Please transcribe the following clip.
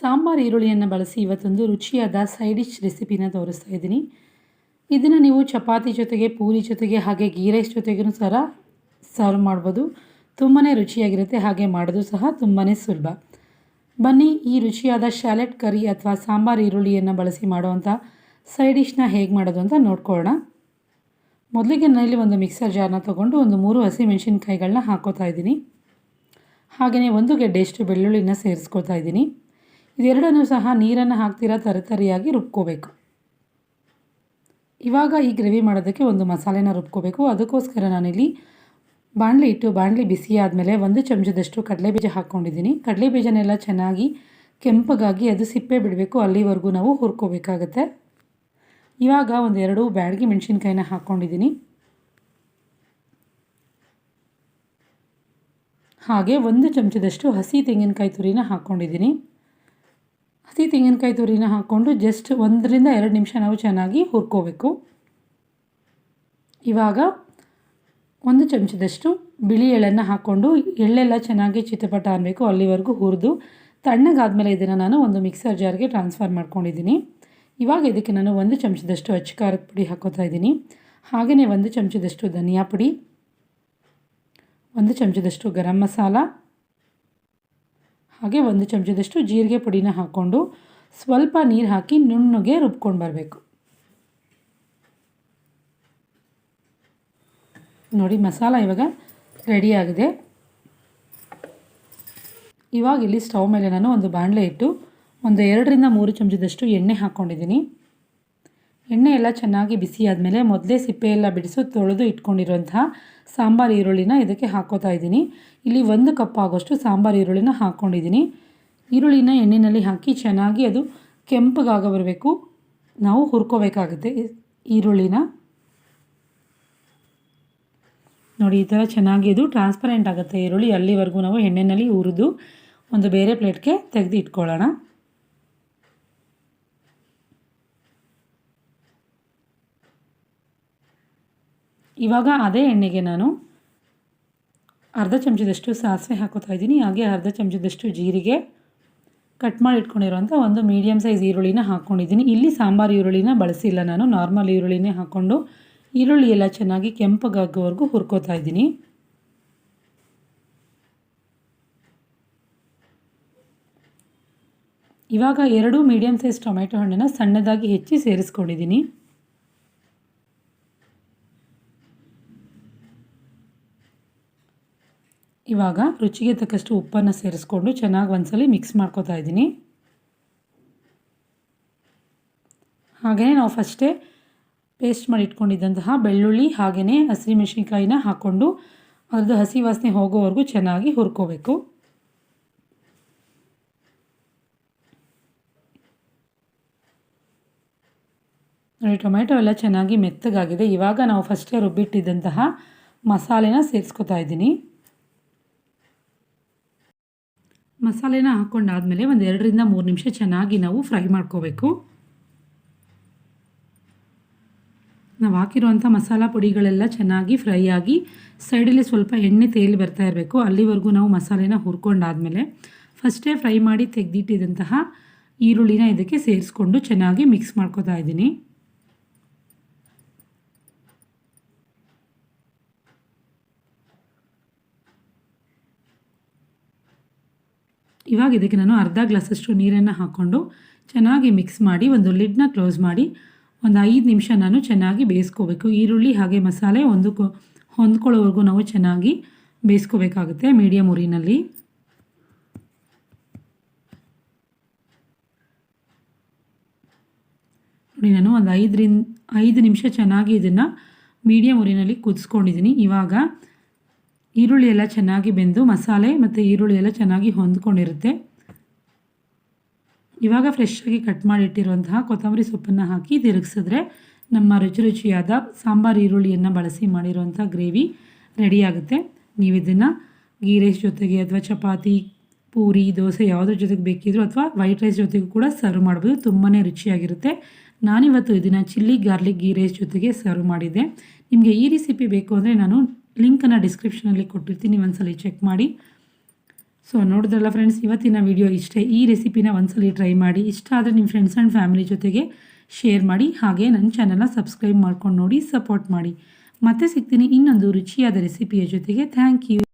ಸಾಂಬಾರು ಈರುಳ್ಳಿಯನ್ನು ಬಳಸಿ ಇವತ್ತೊಂದು ರುಚಿಯಾದ ಸೈಡ್ ಡಿಶ್ ರೆಸಿಪಿನ ತೋರಿಸ್ತಾ ಇದ್ದೀನಿ. ಇದನ್ನು ನೀವು ಚಪಾತಿ ಜೊತೆಗೆ, ಪೂರಿ ಜೊತೆಗೆ, ಹಾಗೆ ಗೀ ರೈಸ್ ಜೊತೆಗೂ ಸಹ ಸರ್ವ್ ಮಾಡ್ಬೋದು. ತುಂಬಾ ರುಚಿಯಾಗಿರುತ್ತೆ, ಹಾಗೆ ಮಾಡೋದು ಸಹ ತುಂಬಾ ಸುಲಭ. ಬನ್ನಿ, ಈ ರುಚಿಯಾದ ಶ್ಯಾಲೆಟ್ ಕರಿ ಅಥವಾ ಸಾಂಬಾರು ಈರುಳ್ಳಿಯನ್ನು ಬಳಸಿ ಮಾಡುವಂಥ ಸೈಡ್ ಡಿಶ್ನ ಹೇಗೆ ಮಾಡೋದು ಅಂತ ನೋಡ್ಕೊಳ್ಳೋಣ. ಮೊದಲಿಗೆ ನಾನಿಲ್ಲಿ ಒಂದು ಮಿಕ್ಸರ್ ಜಾರ್ನ ತೊಗೊಂಡು ಒಂದು ಮೂರು ಹಸಿ ಮೆಣಸಿನ್ಕಾಯಿಗಳನ್ನ ಹಾಕೋತಾ ಇದ್ದೀನಿ. ಹಾಗೆಯೇ ಒಂದು ಗೆಡ್ಡೆಯಷ್ಟು ಬೆಳ್ಳುಳ್ಳಿನ ಸೇರಿಸ್ಕೊತಾ ಇದ್ದೀನಿ. ಇದೆರಡನ್ನೂ ಸಹ ನೀರನ್ನು ಹಾಕ್ತೀರಾ ತರತರಿಯಾಗಿ ರುಬ್ಕೋಬೇಕು. ಇವಾಗ ಈ ಗ್ರೇವಿ ಮಾಡೋದಕ್ಕೆ ಒಂದು ಮಸಾಲೆನ ರುಬ್ಕೋಬೇಕು. ಅದಕ್ಕೋಸ್ಕರ ನಾನಿಲ್ಲಿ ಬಾಣಲಿ ಇಟ್ಟು ಬಾಣಲಿ ಬಿಸಿ ಆದಮೇಲೆ ಒಂದು ಚಮಚದಷ್ಟು ಕಡಲೆಬೀಜ ಹಾಕ್ಕೊಂಡಿದ್ದೀನಿ. ಕಡಲೆಬೀಜನೆಲ್ಲ ಚೆನ್ನಾಗಿ ಕೆಂಪಗಾಗಿ ಅದು ಸಿಪ್ಪೆ ಬಿಡಬೇಕು. ಅಲ್ಲಿವರೆಗೂ ನಾವು ಹುರ್ಕೋಬೇಕಾಗತ್ತೆ. ಇವಾಗ ಒಂದೆರಡು ಬ್ಯಾಡಗಿ ಮೆಣಸಿನ್ಕಾಯಿನ ಹಾಕ್ಕೊಂಡಿದ್ದೀನಿ. ಹಾಗೆ ಒಂದು ಚಮಚದಷ್ಟು ಹಸಿ ತೆಂಗಿನಕಾಯಿ ತುರಿನ ಹಾಕ್ಕೊಂಡಿದ್ದೀನಿ. ಹಸಿ ತೆಂಗಿನಕಾಯಿ ತುರಿನ ಹಾಕ್ಕೊಂಡು ಜಸ್ಟ್ ಒಂದರಿಂದ ಎರಡು ನಿಮಿಷ ನಾವು ಚೆನ್ನಾಗಿ ಹುರ್ಕೋಬೇಕು. ಇವಾಗ ಒಂದು ಚಮಚದಷ್ಟು ಬಿಳಿ ಎಳ್ಳನ್ನು ಹಾಕ್ಕೊಂಡು ಎಳ್ಳೆಲ್ಲ ಚೆನ್ನಾಗಿ ಚಿತ್ರಪಟ ಅನ್ನಬೇಕು ಅಲ್ಲಿವರೆಗೂ ಹುರಿದು. ತಣ್ಣಗಾದಮೇಲೆ ಇದನ್ನು ನಾನು ಒಂದು ಮಿಕ್ಸರ್ ಜಾರ್ಗೆ ಟ್ರಾನ್ಸ್ಫರ್ ಮಾಡ್ಕೊಂಡಿದ್ದೀನಿ. ಇವಾಗ ಇದಕ್ಕೆ ನಾನು ಒಂದು ಚಮಚದಷ್ಟು ಅಚ್ಚ ಖಾರದ ಪುಡಿ ಹಾಕೋತಾ ಇದ್ದೀನಿ. ಹಾಗೆಯೇ ಒಂದು ಚಮಚದಷ್ಟು ಧನಿಯಾ ಪುಡಿ, ಒಂದು ಚಮಚದಷ್ಟು ಗರಂ ಮಸಾಲ ಹಾಗೆ ಒಂದು ಚಮಚದಷ್ಟು ಜೀರಿಗೆ ಪುಡಿನ ಹಾಕ್ಕೊಂಡು ಸ್ವಲ್ಪ ನೀರು ಹಾಕಿ ನುಣ್ಣಗೆ ರುಬ್ಕೊಂಡು ಬರಬೇಕು. ನೋಡಿ, ಮಸಾಲ ಇವಾಗ ರೆಡಿಯಾಗಿದೆ ಇವಾಗ ಇಲ್ಲಿ ಸ್ಟವ್ ಮೇಲೆ ನಾನು ಒಂದು ಬಾಣಲೆ ಇಟ್ಟು ಒಂದು ಎರಡರಿಂದ ಮೂರು ಚಮಚದಷ್ಟು ಎಣ್ಣೆ ಹಾಕ್ಕೊಂಡಿದ್ದೀನಿ ಎಣ್ಣೆ ಎಲ್ಲ ಚೆನ್ನಾಗಿ ಬಿಸಿ ಆದಮೇಲೆ ಮೊದಲೇ ಸಿಪ್ಪೆ ಎಲ್ಲ ಬಿಡಿಸು, ತೊಳೆದು ಇಟ್ಕೊಂಡಿರುವಂತಹ ಸಾಂಬಾರು ಈರುಳ್ಳಿನ ಇದಕ್ಕೆ ಹಾಕೋತಾ ಇದ್ದೀನಿ. ಇಲ್ಲಿ ಒಂದು ಕಪ್ ಆಗೋಷ್ಟು ಸಾಂಬಾರು ಈರುಳ್ಳಿನ ಹಾಕ್ಕೊಂಡಿದ್ದೀನಿ ಈರುಳ್ಳಿನ ಎಣ್ಣೆಯಲ್ಲಿ ಹಾಕಿ ಚೆನ್ನಾಗಿ ಅದು ಕೆಂಪಗಾಗ ಬರಬೇಕು. ನಾವು ಹುರ್ಕೋಬೇಕಾಗುತ್ತೆ ಈರುಳ್ಳಿನ. ನೋಡಿ, ಈ ಥರ ಚೆನ್ನಾಗಿ ಅದು ಟ್ರಾನ್ಸ್ಪರೆಂಟ್ ಆಗುತ್ತೆ. ಈರುಳ್ಳಿ ಅಲ್ಲಿವರೆಗೂ ನಾವು ಎಣ್ಣೆಯಲ್ಲಿ ಹುರಿದು ಒಂದು ಬೇರೆ ಪ್ಲೇಟ್ಗೆ ತೆಗೆದು ಇಟ್ಕೊಳ್ಳೋಣ. ಇವಾಗ ಅದೇ ಎಣ್ಣೆಗೆ ನಾನು ಅರ್ಧ ಚಮಚದಷ್ಟು ಸಾಸಿವೆ ಹಾಕೋತಾ ಇದ್ದೀನಿ. ಹಾಗೆ ಅರ್ಧ ಚಮಚದಷ್ಟು ಜೀರಿಗೆ ಕಟ್ ಮಾಡಿ ಇಟ್ಕೊಂಡಿರುವಂಥ ಒಂದು ಮೀಡಿಯಮ್ ಸೈಜ್ ಈರುಳ್ಳಿನ ಹಾಕ್ಕೊಂಡಿದ್ದೀನಿ ಇಲ್ಲಿ ಸಾಂಬಾರು ಈರುಳ್ಳಿನ ಬಳಸಿಲ್ಲ ನಾನು. ನಾರ್ಮಲ್ ಈರುಳ್ಳಿನೇ ಹಾಕ್ಕೊಂಡು ಈರುಳ್ಳಿ ಎಲ್ಲ ಚೆನ್ನಾಗಿ ಕೆಂಪಗಾಗೋವರೆಗೂ ಹುರ್ಕೋತಾ ಇದ್ದೀನಿ. ಇವಾಗ ಎರಡು ಮೀಡಿಯಮ್ ಸೈಜ್ ಟೊಮೆಟೊ ಹಣ್ಣನ್ನು ಸಣ್ಣದಾಗಿ ಹೆಚ್ಚಿ ಸೇರಿಸ್ಕೊಂಡಿದ್ದೀನಿ. ಇವಾಗ ರುಚಿಗೆ ತಕ್ಕಷ್ಟು ಉಪ್ಪನ್ನು ಸೇರಿಸ್ಕೊಂಡು ಚೆನ್ನಾಗಿ ಒಂದ್ಸಲಿ ಮಿಕ್ಸ್ ಮಾಡ್ಕೋತಾ ಇದ್ದೀನಿ. ಹಾಗೆಯೇ ನಾವು ಫಸ್ಟೇ ಪೇಸ್ಟ್ ಮಾಡಿ ಇಟ್ಕೊಂಡಿದ್ದಂತಹ ಬೆಳ್ಳುಳ್ಳಿ ಹಾಗೆಯೇ ಹಸಿಮೆಣ್ಸಿನ್ಕಾಯಿನ ಹಾಕ್ಕೊಂಡು ಅದ್ರದ್ದು ಹಸಿ ವಾಸನೆ ಹೋಗೋವರೆಗೂ ಚೆನ್ನಾಗಿ ಹುರ್ಕೋಬೇಕು. ನೋಡಿ ಟೊಮೆಟೊ ಎಲ್ಲ ಚೆನ್ನಾಗಿ ಮೆತ್ತಗಾಗಿದೆ. ಇವಾಗ ನಾವು ಫಸ್ಟೇ ರುಬ್ಬಿಟ್ಟಿದ್ದಂತಹ ಮಸಾಲೆನ ಸೇರಿಸ್ಕೊತಾ ಇದ್ದೀನಿ. ಮಸಾಲೆನ ಹಾಕ್ಕೊಂಡಾದಮೇಲೆ ಒಂದು ಎರಡರಿಂದ ಮೂರು ನಿಮಿಷ ಚೆನ್ನಾಗಿ ನಾವು ಫ್ರೈ ಮಾಡ್ಕೋಬೇಕು. ನಾವು ಹಾಕಿರುವಂಥ ಮಸಾಲ ಪುಡಿಗಳೆಲ್ಲ ಚೆನ್ನಾಗಿ ಫ್ರೈ ಆಗಿ ಸೈಡಲ್ಲಿ ಸ್ವಲ್ಪ ಎಣ್ಣೆ ತೇಲಿ ಬರ್ತಾ ಇರಬೇಕು. ಅಲ್ಲಿವರೆಗೂ ನಾವು ಮಸಾಲೆನ ಹುರ್ಕೊಂಡಾದಮೇಲೆ ಫಸ್ಟೇ ಫ್ರೈ ಮಾಡಿ ತೆಗೆದಿಟ್ಟಿದ್ದಂತಹ ಈರುಳ್ಳಿನ ಇದಕ್ಕೆ ಸೇರಿಸ್ಕೊಂಡು ಚೆನ್ನಾಗಿ ಮಿಕ್ಸ್ ಮಾಡ್ಕೋತಾ ಇದ್ದೀನಿ. ಇವಾಗ ಇದಕ್ಕೆ ನಾನು ಅರ್ಧ ಗ್ಲಾಸಷ್ಟು ನೀರನ್ನು ಹಾಕ್ಕೊಂಡು ಚೆನ್ನಾಗಿ ಮಿಕ್ಸ್ ಮಾಡಿ ಒಂದು ಲಿಡ್ನ ಕ್ಲೋಸ್ ಮಾಡಿ ಒಂದು ಐದು ನಿಮಿಷ ನಾನು ಚೆನ್ನಾಗಿ ಬೇಯಿಸ್ಕೋಬೇಕು. ಈರುಳ್ಳಿ ಹಾಗೆ ಮಸಾಲೆ ಒಂದು ಹೊಂದ್ಕೊಳ್ಳೋವರೆಗೂ ನಾವು ಚೆನ್ನಾಗಿ ಬೇಯಿಸ್ಕೋಬೇಕಾಗುತ್ತೆ ಮೀಡಿಯಮ್ ಉರಿನಲ್ಲಿ. ನೋಡಿ ನಾನು ಒಂದು ಐದರಿಂದ ಐದು ನಿಮಿಷ ಚೆನ್ನಾಗಿ ಇದನ್ನು ಮೀಡಿಯಮ್ ಉರಿನಲ್ಲಿ ಕುದಿಸ್ಕೊಂಡಿದ್ದೀನಿ. ಇವಾಗ ಈರುಳ್ಳಿ ಎಲ್ಲ ಚೆನ್ನಾಗಿ ಬೆಂದು ಮಸಾಲೆ ಮತ್ತು ಈರುಳ್ಳಿ ಎಲ್ಲ ಚೆನ್ನಾಗಿ ಹೊಂದ್ಕೊಂಡಿರುತ್ತೆ. ಇವಾಗ ಫ್ರೆಶ್ಶಾಗಿ ಕಟ್ ಮಾಡಿಟ್ಟಿರುವಂತಹ ಕೊತ್ತಂಬರಿ ಸೊಪ್ಪನ್ನು ಹಾಕಿ ತಿರುಗಿಸಿದ್ರೆ ನಮ್ಮ ರುಚಿ ರುಚಿಯಾದ ಸಾಂಬಾರು ಈರುಳ್ಳಿಯನ್ನು ಬಳಸಿ ಮಾಡಿರುವಂಥ ಗ್ರೇವಿ ರೆಡಿಯಾಗುತ್ತೆ ನೀವು ಇದನ್ನು ಗೀ ರೈಸ್ ಜೊತೆಗೆ ಅಥವಾ ಚಪಾತಿ, ಪೂರಿ, ದೋಸೆ ಯಾವುದ್ರ ಜೊತೆಗೆ ಬೇಕಿದ್ರು ಅಥವಾ ವೈಟ್ ರೈಸ್ ಜೊತೆಗೂ ಕೂಡ ಸರ್ವ್ ಮಾಡ್ಬೋದು. ತುಂಬಾ ರುಚಿಯಾಗಿರುತ್ತೆ. ನಾನಿವತ್ತು ಇದನ್ನು ಚಿಲ್ಲಿ ಗಾರ್ಲಿಕ್ ಗೀ ರೈಸ್ ಜೊತೆಗೆ ಸರ್ವ್ ಮಾಡಿದ್ದೆ. ನಿಮಗೆ ಈ ರೆಸಿಪಿ ಬೇಕು ಅಂದರೆ ನಾನು ಲಿಂಕನ್ನು ಡಿಸ್ಕ್ರಿಪ್ಷನಲ್ಲಿ ಕೊಟ್ಟಿರ್ತೀನಿ ಒಂದ್ಸಲ ಚೆಕ್ ಮಾಡಿ. ಸೊ ನೋಡಿದ್ರಲ್ಲ ಫ್ರೆಂಡ್ಸ್ ಇವತ್ತಿನ ವಿಡಿಯೋ ಇಷ್ಟೇ. ಈ ರೆಸಿಪಿನ ಒಂದ್ಸಲಿ ಟ್ರೈ ಮಾಡಿ. ಇಷ್ಟ ಆದರೆ ನಿಮ್ಮ ಫ್ರೆಂಡ್ಸ್ ಆ್ಯಂಡ್ ಫ್ಯಾಮಿಲಿ ಜೊತೆಗೆ ಶೇರ್ ಮಾಡಿ. ಹಾಗೆ ನನ್ನ ಚಾನಲ್ನ ಸಬ್ಸ್ಕ್ರೈಬ್ ಮಾಡ್ಕೊಂಡು ನೋಡಿ ಸಪೋರ್ಟ್ ಮಾಡಿ. ಮತ್ತೆ ಸಿಗ್ತೀನಿ ಇನ್ನೊಂದು ರುಚಿಯಾದ ರೆಸಿಪಿಯ ಜೊತೆಗೆ. Thank you